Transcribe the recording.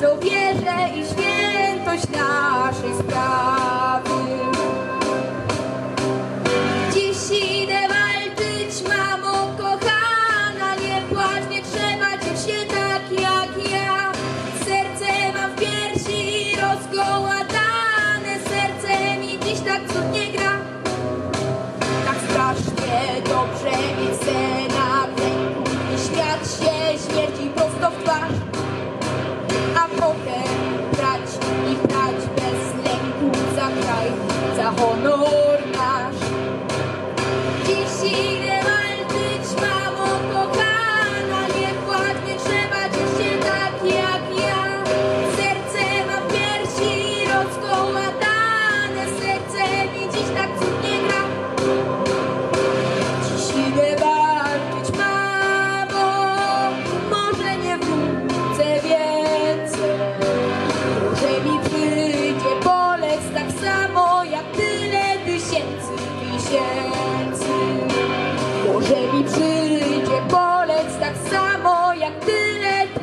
周边 Oh no. tysięcy. Może mi przyjdzie bolec tak samo jak tyle ty.